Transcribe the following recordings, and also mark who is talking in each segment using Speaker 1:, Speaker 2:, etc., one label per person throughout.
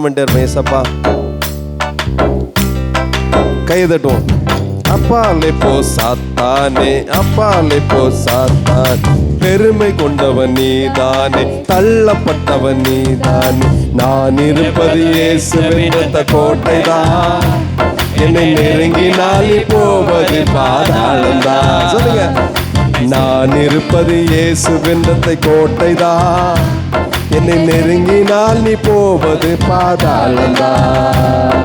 Speaker 1: பண்ணிட்டு அப்பா கையை தட்டுவோம். அப்பாலே போ சாத்தானே. அப்பாலே போ சாத்தான். பெருமை கொண்டவன் நீதானே. தள்ளப்பட்டவன் நீதானே. நான் இருப்பது இயேசுவின் கோட்டைதான். என்னை நெருங்கினாலே போவது பாதாளம்தான். சொல்லுங்க. நான் இருப்பது இயேசுவின் கோட்டைதான். என்னை நெருங்கினால் நீ போவது பாதாளம்தான்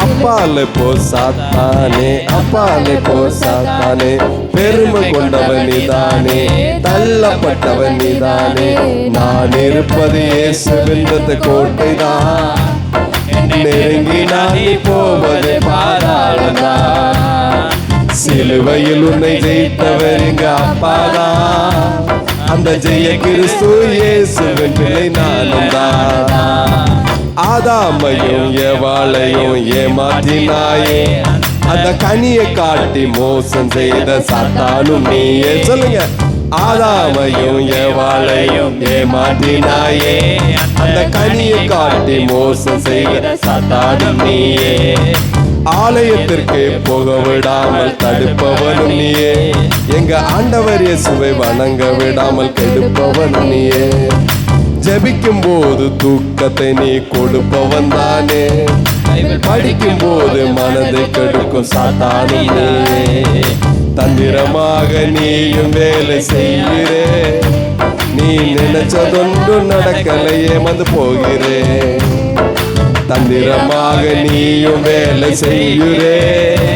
Speaker 1: அப்பால போ சாத்தானே அப்பாலே போ சாத்தானே. பெருமை கொண்டவன் நீதானே தள்ளப்பட்டவன் நீதானே. நான் இருப்பது இயேசுவின்றது கோட்டை தான் நெருங்கினால் நீ போவது பாதாளம்தான் சிலுவையில் உன்னை ஜெயித்தவர் எங்க அப்பாதான் அந்த ஜெய கிறிஸ்து இயேசுவின் பிள்ளை நானும் தான். ஆதாமையும் எவாளையும் ஏமாற்றினாயே. அந்த கனியை காட்டி மோசம் செய்த சாத்தானும் நீயே. சொல்லுங்க. ஆதாமையும் எவாளையும் ஏமாற்றினாயே. அந்த கனியை காட்டி மோசம் செய்த சாத்தானும் நீயே. ஆலயத்திற்கு போக விடாமல் தடுப்பவனும் நீயே. எங்க ஆண்டவர் இயேசுவை வணங்க விடாமல் கெடுப்பவனும் நீயே. ஜபிக்கும் போது தூக்கத்தை நீ கொடுப்பவன் தானே. படிக்கும் போது மனதை கெடுக்கும் சாத்தானும் தந்திரமாக நீயும் வேலை செய்கிறே. நீ நினைச்சதொன்று நடக்கலையே வந்து போகிறேன் தந்திரமாக நீயும் வேலை செய்யுரே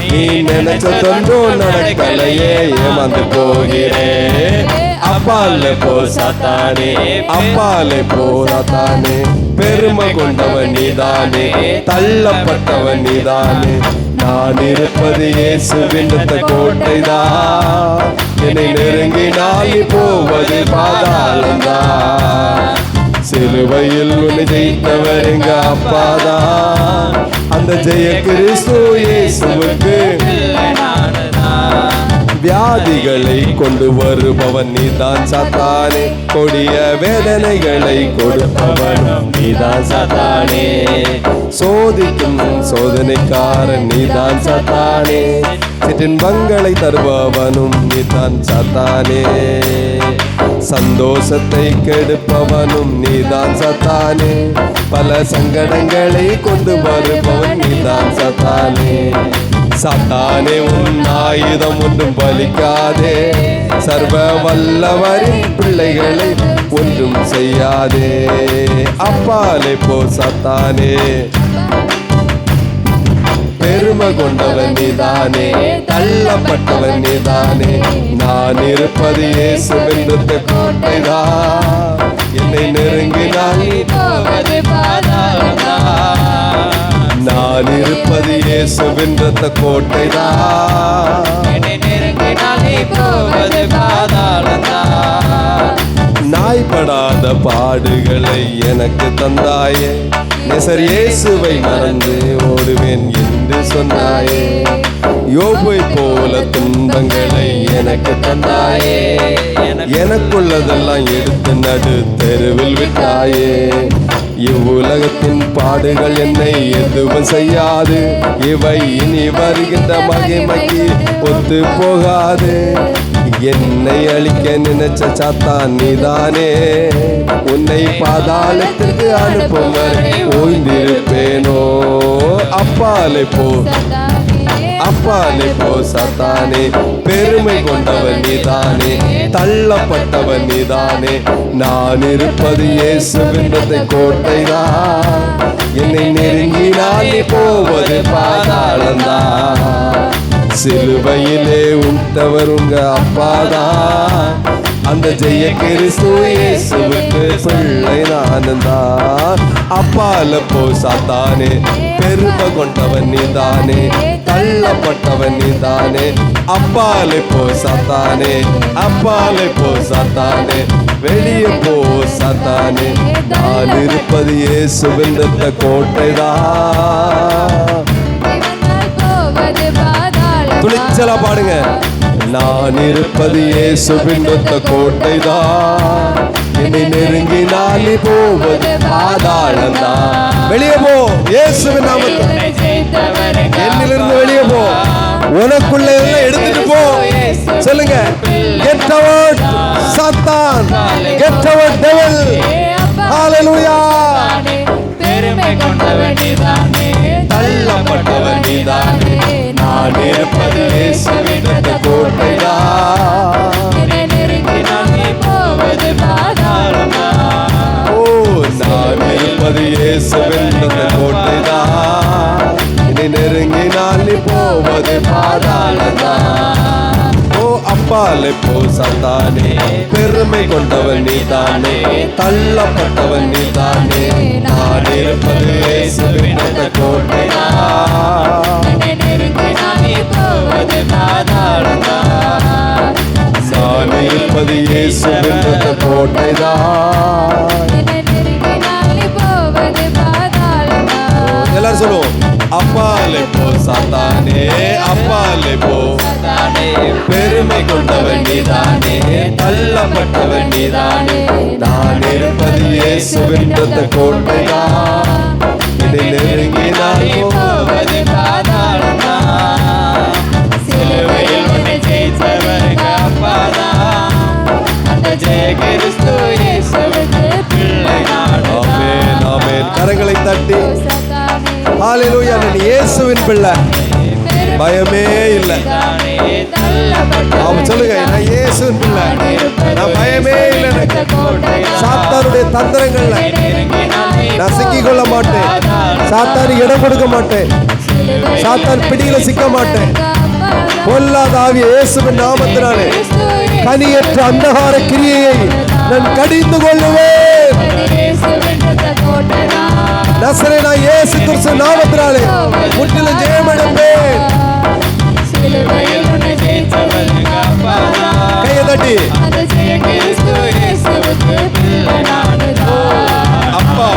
Speaker 1: நீ நினைச்ச தொன்றும் நடக்கலையே ஏமாந்து போகிறே. அப்பால போ சாத்தானே. அப்பாலே போராத்தானே பெருமை கொண்டவன் நீதானே. தள்ளப்பட்டவன் நீதானே. நான் இருப்பது இயேசுவின் கோட்டைதான் என்னை நெருங்கினால் போவது பாதாளம்தான் சிலுவையில் உன்னை ஜெயித்தவர் எங்க அப்பாதான் அந்த ஜெய கிறிஸ்து இயேசுவுக்கு வியாதிகளை கொண்டு வருபவன் நீதான் சத்தானே. கொடிய வேதனைகளை கொடுப்பவனும் நீதான் சத்தானே. சோதிக்கும் சோதனைக்காரன் நீதான் சத்தானே. சிற்றின்பங்களை தருபவனும் நீதான் சத்தானே. சந்தோஷத்தை கெடுப்பவனும் நீதான் சத்தானே. பல சங்கடங்களை கொண்டு வருபவன் நீதான் சத்தானே. சத்தானே உன் ஆயுதம் ஒன்றும் பலிக்காதே. சர்வ வல்லவரின் பிள்ளைகளை ஒன்றும் செய்யாதே. அப்பாலே போ சத்தானே. பெருமை கொண்டவன் நீதானே தள்ளப்பட்டவன் நீதானே. நான் இருப்பது இயேசு இயேசுவின் கோட்டைதான் என்னை நெருங்கினால் நான் இருப்பது இயேசுவின் கோட்டைதான்
Speaker 2: என்னை போவது பாதாளம்தான்.
Speaker 1: நாய்படாத பாடுகளை எனக்கு தந்தாயே. நெசர் இயேசுவை மறந்து ஓடுவேன் என்று சொன்னாயே யோபை போல துன்பங்களை எனக்கு தந்தாயே எனக்குள்ளதெல்லாம் எடுத்து நடு தெருவில் விட்டாயே. இவ்வுலகத்தின் பாடுகள் என்னை எதுவும் செய்யாது இவை இனி வருகின்ற மகிமைக்கு ஒத்து போகாது. என்னை அழிக்க நினைச்ச சாத்தான் நீதானே. உன்னை பாதாளத்துக்கு அனுப்பும் வரை ஓய்ந்திருப்பேனோ? அப்பாலே போ. அப்பாலே போ சத்தானே. பெருமை கொண்டவன் நீதானே. தள்ளப்பட்டவன் நீதானே. நான் இருப்பது இயேசுவின் கோட்டைதான். என்னை நெருங்கினால் நீ போவது பாதாளந்தான் சிலுவையிலே உண்டவர் உங்க அப்பாதான். அந்த ஜெய கிறிஸ்து இயேசுவுக்கு பிள்ளை நானந்தா அப்பால போ சாத்தானே பெருமை கொண்டவன் நீதானே தள்ளப்பட்டவன் நீதானே. அப்பாலே போ சாத்தானே அப்பாலே போ சாத்தானே வெளியே போ சாத்தானே. நான் இருப்பது இயேசுவின் கோட்டைதான். துணிச்சலா பாடுங்க. நான் இருப்பது இயேசுவின் ஒத்த கோட்டைதான். என்னை நெருங்கினால் நீ போவது பாதாளம்தான். வெளியே போ இயேசுவின் நாமத்தில். என்னிலிருந்து வெளியே போ. உனக்குள்ள எல்லாம் எடுத்துட்டு போ. சொல்லுங்க. கெட் அவுட் சாத்தான் கெட் அவுட் டெவில் ஹalleluya
Speaker 2: தானே, பெருமை கொண்டவன் நீதானே.
Speaker 1: தள்ளப்பட்டவன் நீதானே. நான் இருப்பது இயேசுவின் கோட்டையா? கோட்டைதான்
Speaker 2: என்னை நெருங்கினால் நீ
Speaker 1: இருப்பது இயேசுவின் இரத்த கோட்டைதான் நெருங்கினால் நீ போவது பாதாளதா ஓ அப்பாலே போ பெருமை கொண்டவன் நீ தானே தள்ளப்பட்டவன் நீ தானே நான் இருப்பது இயேசுவின்
Speaker 2: கோட்டையா.
Speaker 1: நான் இருப்பது இயேசுவின்
Speaker 2: கோட்டைதா.
Speaker 1: எல்லாரும் சொல்லுவோம் அப்பாலே போ சாத்தானே அப்பாலே போ.
Speaker 2: தானே
Speaker 1: பெருமை கொண்டவன் நீதானே தள்ளப்பட்டவன் நீதானே நான் இருப்பது இயேசுவின் இரத்த கோட்டைதான் என்னை நெருங்கினால்
Speaker 2: போவது பாதாளமா சிலுவையில் உன்னை ஜெயித்தவருக்கு அப்பாதான் அந்த ஜெய கிறிஸ்து இயேசுவுக்கு பிள்ளை நானுதான்.
Speaker 1: ஆமென் ஆமென். கரங்களை தட்டி. ஹalleluya நான் இயேசுவின் பிள்ளை. பயமே இல்லை.
Speaker 2: தானே,
Speaker 1: அவன் சொல்லுங்க. நான் இயேசுவின் பிள்ளை. நான் பயமே இல்லை எனக்கு. சாத்தானுடைய தந்திரங்கள்ல நான் சிக்கிக் கொள்ள மாட்டேன். சாத்தானுக்கு இடம் கொடுக்க மாட்டேன். சாத்தான் பிடியில சிக்க மாட்டேன். பொல்லாத ஆவிய இயேசுவின் நாமத்தினாலே கனியற்ற அந்தகார கிரியையை நான் கடிந்து கொள்ளுவேன். நசரே நான் இயேசு கிறிஸ்து நாமத்தினாலே முற்றிலும் ஜெயமெடுப்பேன்
Speaker 2: சிலுவையில் உன்னை ஜெயித்தவருக்கு அப்பாதான்
Speaker 1: கையை தட்டி.
Speaker 2: அந்த ஜெய கிறிஸ்து இயேசுவுக்கு பிள்ளை நானுதான்.
Speaker 1: அப்பா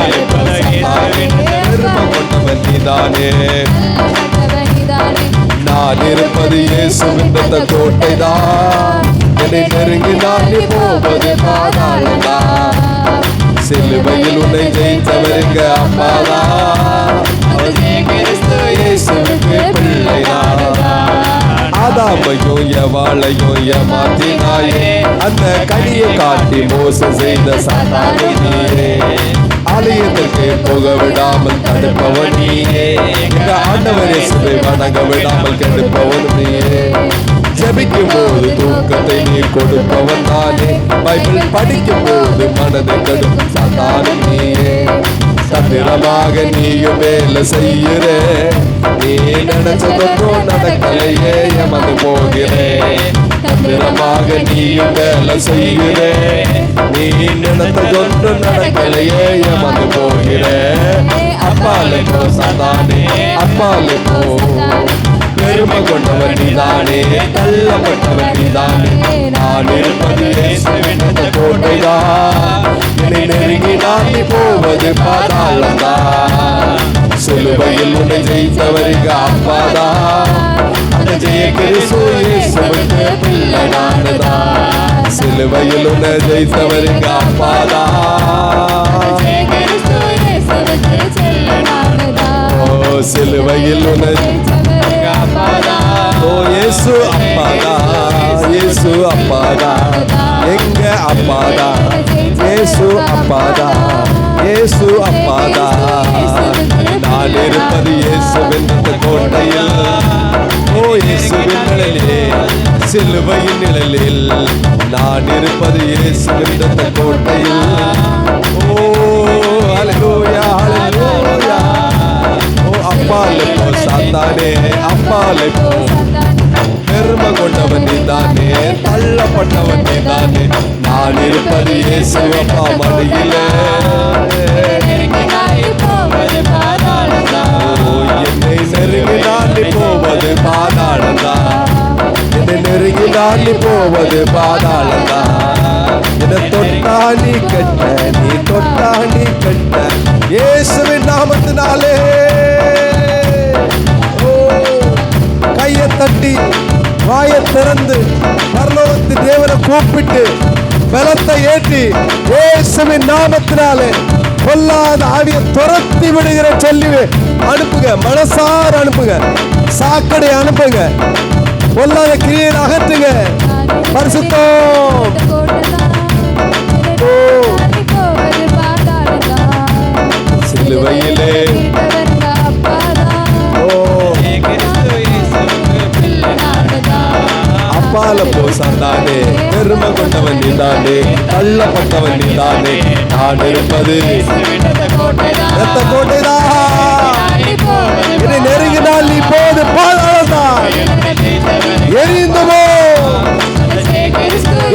Speaker 1: நீதானே. நான் இருப்பது இயேசுவின் இரத்த கோட்டைதான் என்னை நெருங்கினால் நீ போவது பாதாளம்தான் சிலுவையில் உன்னை ஜெயித்தவருங்க அப்பாதான்
Speaker 2: அந்த ஜெய கிறிஸ்து
Speaker 1: இயேசுவுக்கு பிள்ளை ஆதாமையும் எவாளையும் ஏமாத்தினாயே அந்த கனியை காட்டி மோச செய்த சாத்தானே ஆலயத்திற்கு போக விடாமல் தடுப்பவன். நீயே எங்க ஆண்டவரே இயேசுவை வணங்க விடாமல் கெடுப்பவன் நீயே ஜபிக்கும் போது தூக்கத்தை நீ கொடுப்பவன் தானே. பைபிள் படிக்கும் போது மனதை கெடுக்கும் சாத்தானே நீயே தந்திரமாக நீயும் வேலை செய்யுற. நீ நினைச்சதற்கும் நடக்கலையே எமது போகிறே. தந்திரமாக நீயும் வேலை செய்யுற. நீ நினைத்ததொன்று நடக்கலையே எமது போகிறே. அப்பாலே போ சந்தானே அப்பாலே போ. பெருமை கொண்டவன் நீதானே தள்ளப்பட்டவன் நீதானே நான் இருப்பது அந்த கோட்டைதான் என்னை நெருங்கினால் நீ போவது பாதாளம்தான் சிலுவையில் உன்னை ஜெயித்தவருக்கு அப்பாதான் அந்த ஜெய கிறிஸ்து இயேசுவுக்கு பிள்ளை நானுதான் சிலுவையில் உன்னை ஜெயித்தவருக்கு அப்பாதான் சிலுவையில் உன்னை. ஓ இயேசு அப்பாடா இயேசு அப்பாடா எங்க அப்பாடா? இயேசு அப்பாடா இயேசு அப்பாடா. நான் இருப்பது இயேசுவின் இந்த கோட்டையில் ஓ இயேசுவின் நிழலிலே சிலுவையின் நிழலில். நான் இருப்பது இயேசுவின் இந்த கோட்டையில் ஓ ஹalleluya ஹalleluya ஓ அப்பாலே போ சாத்தானே அப்பாலே போ. பெருமை கொண்டவன் நீதானே தள்ளப்பட்டவன் நீதானே. நான் இருப்பது இயேசு மடியில. என்னை நெருங்கி தாண்டி போவது பாதாளந்தா. என்னை நெருங்கி தாண்டி போவது பாதாளந்தா. என்னை தொட்டா நீ கட்ட நீ தொட்டா நீ கட்ட. இயேசுவின் நாமத்தினாலே. தட்டி வாயை திறந்து பரலோகத்து தேவனை கூப்பிட்டு பலத்தை ஏற்றி ஏசுவின் நாமத்தினாலே பொல்லாத ஆவியை துரத்தி விடுகிற சொல்லி அனுப்புங்க மனசார அனுப்புங்க சாக்கடை அனுப்புங்க. பொல்லாத கிரியை அகற்றுங்க. பரிசுத்தோம். அப்பால போ பெருமை கொண்டவன் நீதானே தள்ளப்பட்டவன் நீதானே நான் இருப்பது. ரத்த கோட்டைதான் என்னை நெருங்கினால் நீ போது பாதாளத்தான் எரிந்து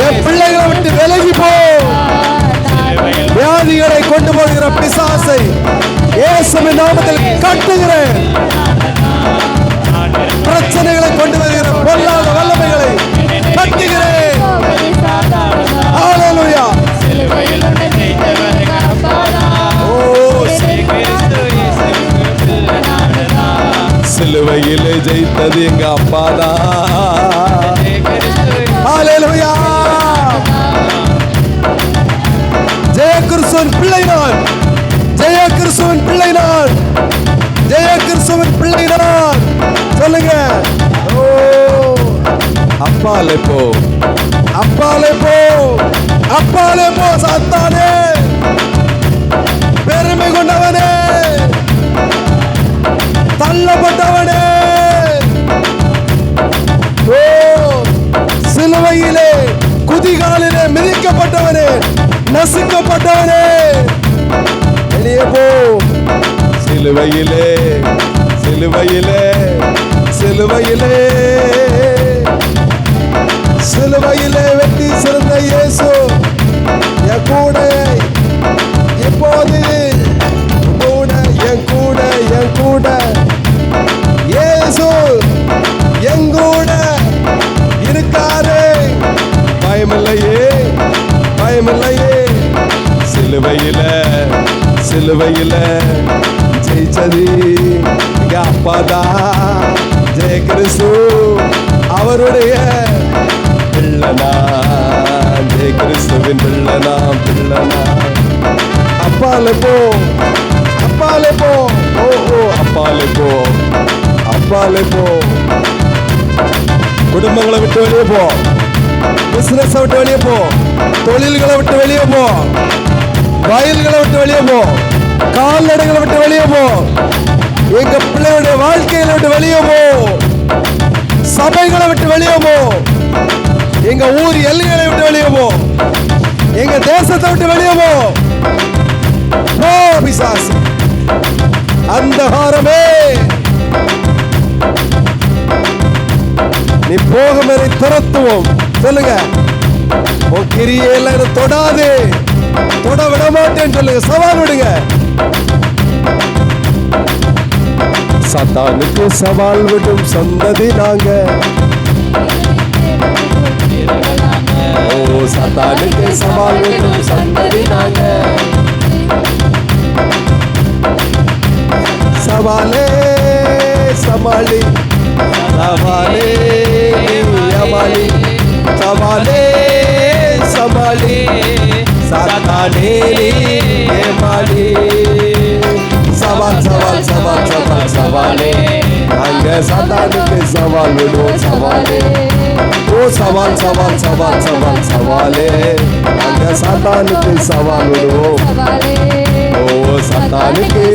Speaker 1: என் பிள்ளைகளை விட்டு விலகி போ. வியாதிகளை கொண்டு போகிற பிசாசை இயேசுவின் நாமத்தில் கட்டுகிறேன். சிலுவையிலே ஜெயித்தது எங்க அப்பாதான் ஜெய கிறிஸ்துவின் பிள்ளை நான் ஜெய கிறிஸ்துவின் பிள்ளை நான் ஜெய கிறிஸ்துவின் பிள்ளை நான் சொல்லுங்க. ஓ அப்பாலே போ. அப்பாலே போ. அப்பாலே போ சாத்தானே. பெருமை கொண்டவனே. தள்ளப்பட்டவனே. ஓ சிலுவையிலே குதிகாலிலே மிதிக்கப்பட்டவனே. நசுக்கப்பட்டவனே. வெளியே போ. சிலுவையிலே சிலுவையிலே சிலுவையிலே. சிலுவையிலே வெட்டி சிறந்த இயேசு என் கூட எப்போது? கூட என் கூட என் கூட. இயேசு எங்கூட இருக்காரே இருக்காரு பயமில்லையே பயமில்லையே. சிலுவையில சிலுவையில ஜெயிச்சது எங்க அப்பாதா ஜெய கிறிஸ்து அவருடைய பிள்ளனா. ஜெய கிறிஸ்துவின் பிள்ளனா பிள்ளனா. அப்பாலே போ அப்பாலே போ. ஓ ஓ அப்பாலே போ. அப்பாலே போ. குடும்பங்களை விட்டு வெளியே போ. பிசினஸ் விட்டு வெளியே போ. தொழில்களை விட்டு வெளியே போ. வயல்களை விட்டு வெளியே போ. கால்நடைகளை விட்டு வெளியே போ. எங்க பிள்ளையுடைய வாழ்க்கையில விட்டு வெளியே போ. சபைகளை விட்டு வெளியே போ. எங்க ஊர் எல்லைகளை விட்டு வெளியே போ. எங்க தேசத்தை விட்டு வெளியே போ. போ பிசாசு. அந்தகாரமே. நீ போகும் வரை துரத்துவோம். சொல்லுங்க. உன் கிரியையில என்னை தொடாது. தொட விட மாட்டேன்னு சொல்லுங்க. சவால் விடுங்க. சத்தானுக்கு சவால் விடும் சந்ததி நாங்க. ஓ சத்தானுக்கு சவால் விடும் சந்ததி நாங்க. சவாலே சமாளி சவாலே யமாலி சவாலே சமாளி சாத்தானே ஏமாளி சவால் சவால் சவால் சவால் சவாலே அங்க சாத்தானுக்கு சவால் விடுவோம் சவாலே ஓ சவால் சவால் சவால் சவால் சவாலே அங்க சாத்தானுக்கு சவால் விடுவோம் ஓ சத்தானுக்கு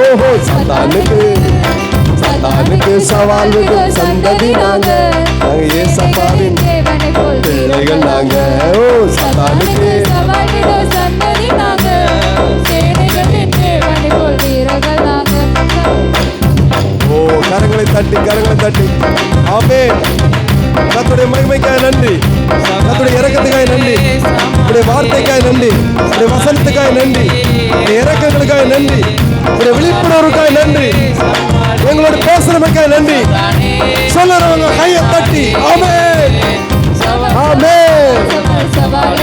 Speaker 1: ஓஹோ சத்தானுக்கு சத்தானுக்கு சவால் சந்ததி நாங்க. நாங்க. ஏசப்பாவின் பிள்ளைகள் நாங்க. ஓ சத்தானுக்கு ஓ கரங்களை தட்டி கரங்களை தட்டி. ஆமே கத்துடைய மகிமைக்காய் நன்றி. கத்துடைய இறக்கத்துக்காய் நன்றி. உடைய வார்த்தைக்காய் நன்றி உடைய வசனத்துக்காய் நன்றி உடைய இறக்கங்களுக்காய் நன்றி உடைய விழிப்புணர்வுக்காய் நன்றி எங்களோட பேசுறமைக்காய் நன்றி. சொல்லுறவங்க கையை தட்டி ஆமே ஆமே
Speaker 2: சவாலே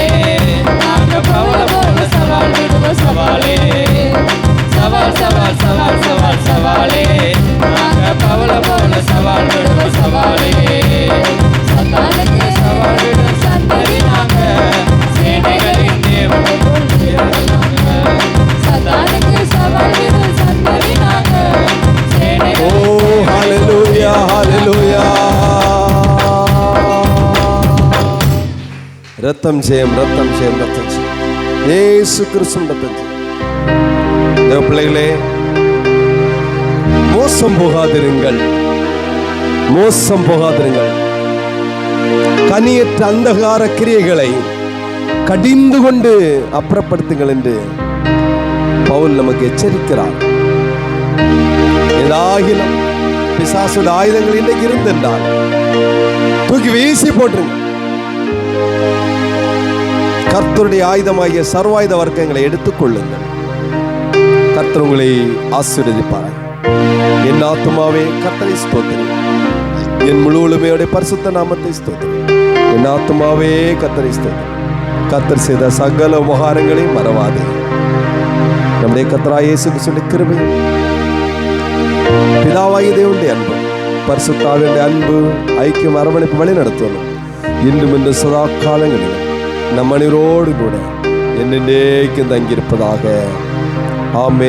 Speaker 2: சவாலே.
Speaker 1: ரத்தம் ஜெயம் ரத்தம் ஜெயம் ரத்தம் ஜெயம் ஏசு கிறிஸ்து ரத்தம் செய்யும் பிள்ளைகளே மோசம் போகாதிருங்கள் மோசம் போகாதிருங்கள் கனியற்ற அந்தகார கிரியைகளை கடிந்து கொண்டு அப்புறப்படுத்துங்கள் என்று பவுல் நமக்கு எச்சரிக்கிறார் ஏதாகிலும் பிசாசுடைய ஆயுதங்கள் இன்றைக்கு இருந்திருந்தால் தூக்கி வீசி போட்டுருங்க கர்த்தருடைய ஆயுதமாகிய சர்வாயுத வர்க்கங்களை எடுத்துக்கொள்ளுங்கள். கர்த்தர் உங்களை ஆசீர்வதிப்பார் என் ஆத்மாவே கர்த்தரை ஸ்தோத்திரி. என் முழு உளுமையோட பரிசுத்த நாமத்தை ஸ்தோத்திரி. என் ஆத்மாவே கர்த்தரை ஸ்தோத்திரி. கர்த்தர் செய்த சகல உபகாரங்களை மறவாதே. நம்முடைய கர்த்தராய் இயேசு கிறிஸ்துவின் கிருபை பிதாவாகிய தேவனுடைய அன்பு பரிசுத்தாவின் அன்பு ஐக்கியம் அரவணைப்பு வழி நடத்தணும் இன்னும் இன்று சதா காலங்களில் நம் அனைவரோடு கூட என்னென்னேக்கும் தங்கியிருப்பதாக. ஆமே